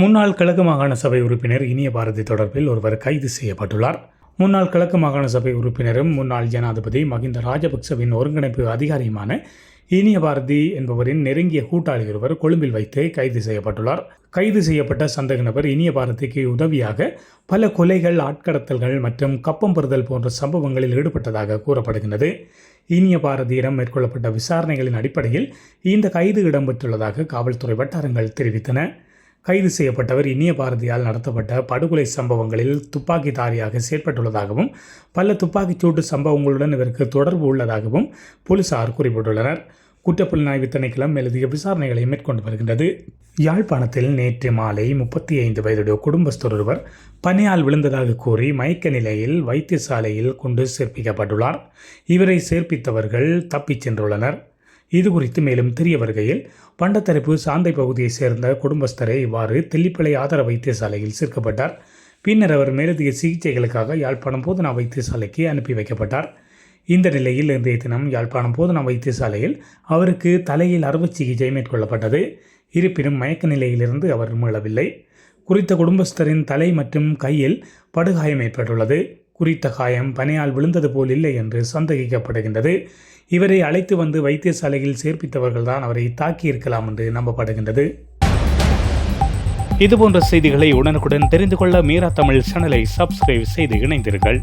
முன்னாள் கிழக்கு மாகாண சபை உறுப்பினர் இனிய பாரதி தொடர்பில் ஒருவர் கைது செய்யப்பட்டுள்ளார். முன்னாள் கிழக்கு மாகாண சபை உறுப்பினரும் முன்னாள் ஜனாதிபதி மகிந்த ராஜபக்சவின் ஒருங்கிணைப்பு அதிகாரியுமான இனிய பாரதி என்பவரின் நெருங்கிய கூட்டாளி ஒருவர் கொழும்பில் வைத்து கைது செய்யப்பட்டுள்ளார். கைது செய்யப்பட்ட சந்தேக நபர் இனிய பாரதிக்கு உதவியாக பல கொலைகள் ஆட்கடத்தல்கள் மற்றும் கப்பம் பெறுதல் போன்ற சம்பவங்களில் ஈடுபட்டதாக கூறப்படுகின்றது. இனிய பாரதியிடம் மேற்கொள்ளப்பட்ட விசாரணைகளின் அடிப்படையில் இந்த கைது இடம்பெற்றுள்ளதாக காவல்துறை வட்டாரங்கள் தெரிவித்தன. கைது செய்யப்பட்டவர் இனிய பாரதியால் நடத்தப்பட்ட படுகொலை சம்பவங்களில் துப்பாக்கிதாரியாக செயற்பட்டுள்ளதாகவும் பல துப்பாக்கிச்சூட்டு சம்பவங்களுடன் இவருக்கு தொடர்பு உள்ளதாகவும் போலீசார் குறிப்பிட்டுள்ளனர். குற்றப்புலனாய்வு திணைக்களம் எழுதிய விசாரணைகளை மேற்கொண்டு வருகின்றது. யாழ்ப்பாணத்தில் நேற்று மாலை முப்பத்தி ஐந்து வயதுடைய குடும்பஸ்தர் ஒருவர் விழுந்ததாக கூறி மயக்க நிலையில் வைத்தியசாலையில் கொண்டு சேர்ப்பிக்கப்பட்டுள்ளார். இவரை சேர்ப்பித்தவர்கள் தப்பிச் சென்றுள்ளனர். இது குறித்து மேலும் தெரிய வருகையில் பண்டத்தரப்பு சாந்தை பகுதியைச் சேர்ந்த குடும்பஸ்தரை இவ்வாறு தெல்லிப்பளை ஆதார வைத்தியசாலையில் சேர்க்கப்பட்டார். பின்னர் அவர் மேலதிக சிகிச்சைகளுக்காக யாழ்ப்பாணம் போதனா வைத்தியசாலைக்கு அனுப்பி வைக்கப்பட்டார். இந்த நிலையில் இன்றைய தினம் யாழ்ப்பாணம் போதனா வைத்தியசாலையில் அவருக்கு தலையில் அறுவை சிகிச்சை மேற்கொள்ளப்பட்டது. இருப்பினும் மயக்க நிலையிலிருந்து அவர் மீளவில்லை. குறித்த குடும்பஸ்தரின் தலை மற்றும் கையில் படுகாயம் ஏற்பட்டுள்ளது. குறித்த காயம் பனையால் விழுந்தது போல் இல்லை என்று சந்தேகிக்கப்படுகின்றது. இவரை அழைத்து வந்து வைத்தியசாலையில் சேர்ப்பித்தவர்கள்தான் அவரை தாக்கியிருக்கலாம் என்று நம்பப்படுகின்றது. இதுபோன்ற செய்திகளை உடனுக்குடன் தெரிந்து கொள்ள மீரா தமிழ் சேனலை சப்ஸ்கிரைப் செய்து இணைந்தீர்கள்